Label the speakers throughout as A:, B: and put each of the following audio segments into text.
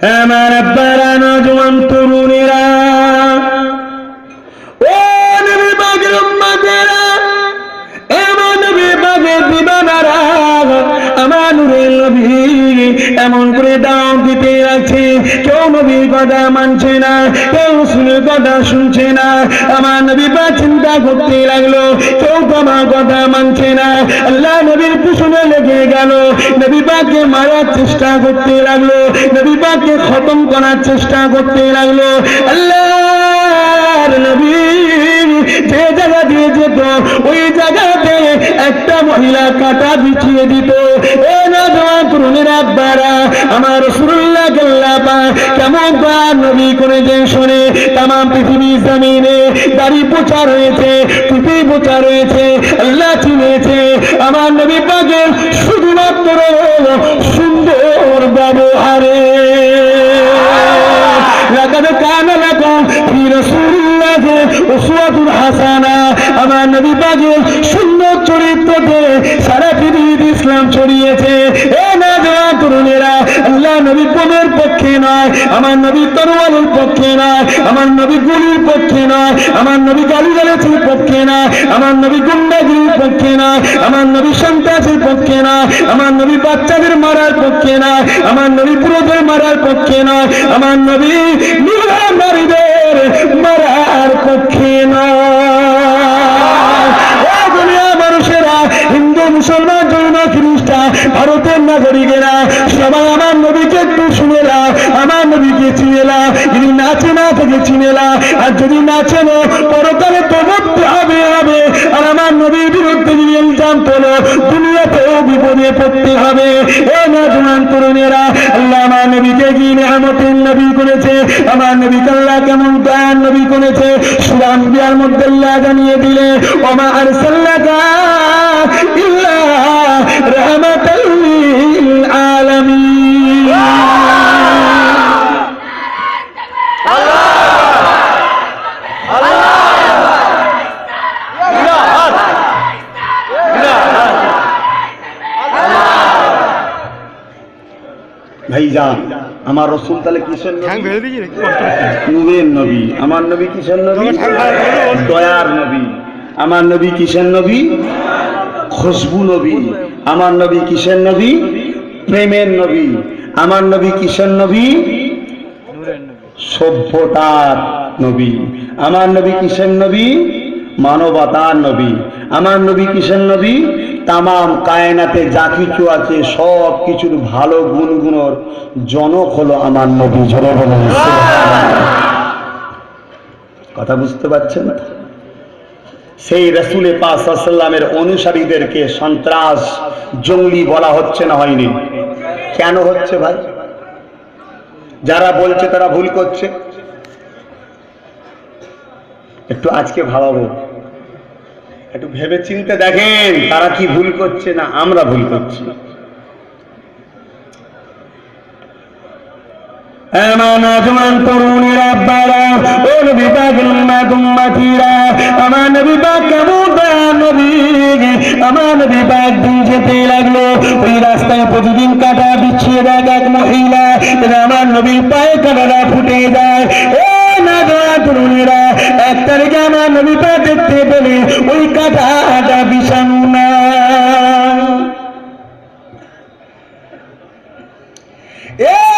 A: আমার আব্বারা তরুণেরা ও এমন করে দাও দিতে আছে কেউ নবীর কথা মানছে না, কেউ রসুলের কথা শুনছে না। আমার নবী বা চিন্তা করতে লাগল, কেউ তো আমার কথা মানছে না। আল্লাহ নবীর পিছনে লেগে গেল, নবী পাকে মারার চেষ্টা করতে লাগল, নবী পাকে খতম করার চেষ্টা করতে লাগল। আল্লাহ নবী যে জায়গা দিয়ে যেত, ওই জায়গাতে একটা মহিলা কাটা বিছিয়ে দিত। এ না দোয়া তরুণের আব্বারা, আমার রসুল্লাহ গাল্লাপা কেমন বা নবী করে যে শোনে তাম পৃথিবী জমিনে দাড়ি পোচা রয়েছে, টুপি পোচা রয়েছে, আল্লাহ চিনেছে। আমার নবী পাকের শুধুমাত্র সুন্দর ব্যবহারে। লাগাদ কানা লাকুম ফি রাসূলিল্লাহি উসওয়াতুন হাসানা আমার নবী পাকের সুন্দর চরিত্রতে সারা পৃথিবীতে ইসলাম ছড়িয়েছে। এ তরুণেরা, আল্লাহ নবী পদের পক্ষে নয়, আমার নবী তরোয়ালের পক্ষে নয়, আমার নবী গুলির পক্ষে নয়, আমার নবী গালি গালাচির পক্ষে নয়, আমার নবী গুন্ডাগিরির পক্ষে নয়, আমার নবী সন্ত্রাসের পক্ষে নয়, আমার নবী বাচ্চাদের মারার পক্ষে নয়, আমার নবী পুরোদের মারার পক্ষে নয়, আমার নবী নারীদের মারার পক্ষে নয়। জৈন খ্রিস্টান ভারতের নাগরিকেরা, সবাই আমার নবীকে একটু শুনেলা আমার নবীকে চিনেলা যদি নাচে না থেকে চিনেলা আর যদি নাচে না পরকালে তো মরতে হবে হবে। আর আমার নবীর বিরুদ্ধে যদি ইলজাম তোলো, দুনিয়াতেও বিপদে পড়তে হবে। এ নজওয়ান তরুণেরা, আল্লাহ আমার নবীকে কি নেহামতের নবী করেছে? আমার নবীকে আল্লাহ কেমন দয়ার নবী করেছে? সুরাম বিয়ার মধ্যে জানিয়ে দিলে, ওমা আর ইল্লা রহমাতাল আলামিন ভাইজান আমার রসুল তাহলে কিসের নবী? নবী। আমার নবী কিসের নবী? দয়ার নবী। আমার নবী কিসের নবী? খুশবু নবী। আমার নবী কিসের নবী? প্রেমের নবী। আমার নবী কিসের নবী? সভ্যতার নবী। আমার নবী কিসের নবী? মানবতার নবী। আমার নবী কিসের নবী? তামাম কায়নাতে যা কিছু আছে সব কিছুর ভালো গুণগুণর জনক হলো আমার নবী। সুবহানাল্লাহ। কথা বুঝতে পারছেন সেই রসুলে পাসাল্লামের অনুসারীদেরকে সন্ত্রাস, জঙ্গলি বলা হচ্ছে না হয়নি। কেন হচ্ছে ভাই? যারা বলছে তারা ভুল করছে। একটু আজকে ভাবাবো। একটু ভেবে চিনতে দেখেন তারা কি ভুল করছে না আমরা ভুল করছি। আব্বারা, ও নবী উম্মাতিরা, আমার পাক আমার পাক দিন যেতে লাগল, ওই রাস্তায় প্রতিদিন কাটা বিছিয়ে দেখ এক মহিলা আমার নবীর পায়ে কাটাটা ফুটে যায়। এ না দয়া এক তারিখে আমার নবী পাক দেখতে পেলে, ওই কাটাটা বিষাণু না। এ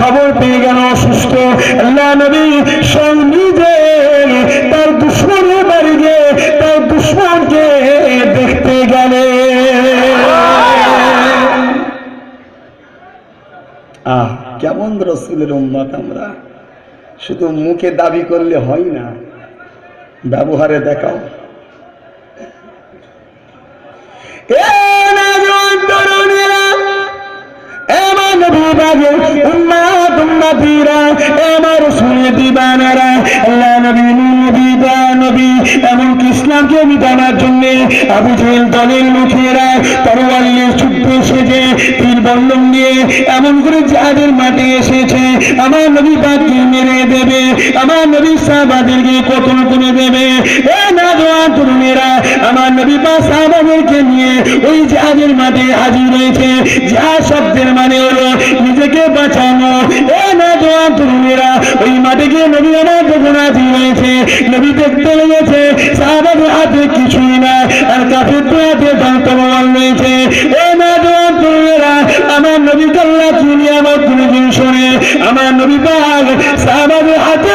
A: খবর পেয়ে গেল অসুস্থ। আল্লাহ নবী স্বয়ং নিজে তার দুশ্মনের বাড়ি গিয়ে তার দুশ্মনকে দেখতে গেলে। কেমন রসুলের উম্মত আমরা? শুধু মুখে দাবি করলে হয় না। ব্যবহারে দেখাও। এ নজওয়ান উম্মাতিরা, এমন রসুল দিবানারা, আল্লাহ নবী নবী দয়া নবী এমন ইসলামকে মিটানোর জন্য আবু জেল দলের লোকেরা তরোয়াল নিয়ে এসেছে তীর বল্লম নিয়ে এমন করে যাদের মাঠে এসেছে আমার নবী পাককে মেরে দেবে আমার নবী সাহাবাদেরকে কতল করে দেবে। এ না দোয়া তরুণেরা আমার নবী পা সাহাবাদেরকে নিয়ে ওই যাদের মাঠে হাজির হয়েছে। যা শব্দের মানে হলো নিজেকে বাঁচানো। এ না দোয়া তরুণেরা ওই মাঠে গিয়ে নবী আমার হাজির হয়েছে নবী দেখতে লেগেছে, সাহাবাদের হাতে কিছুই না। কাল্লা চিনি আমার কোনদিন শোনে। আমার নবী পাক সাহাবাদের হাতে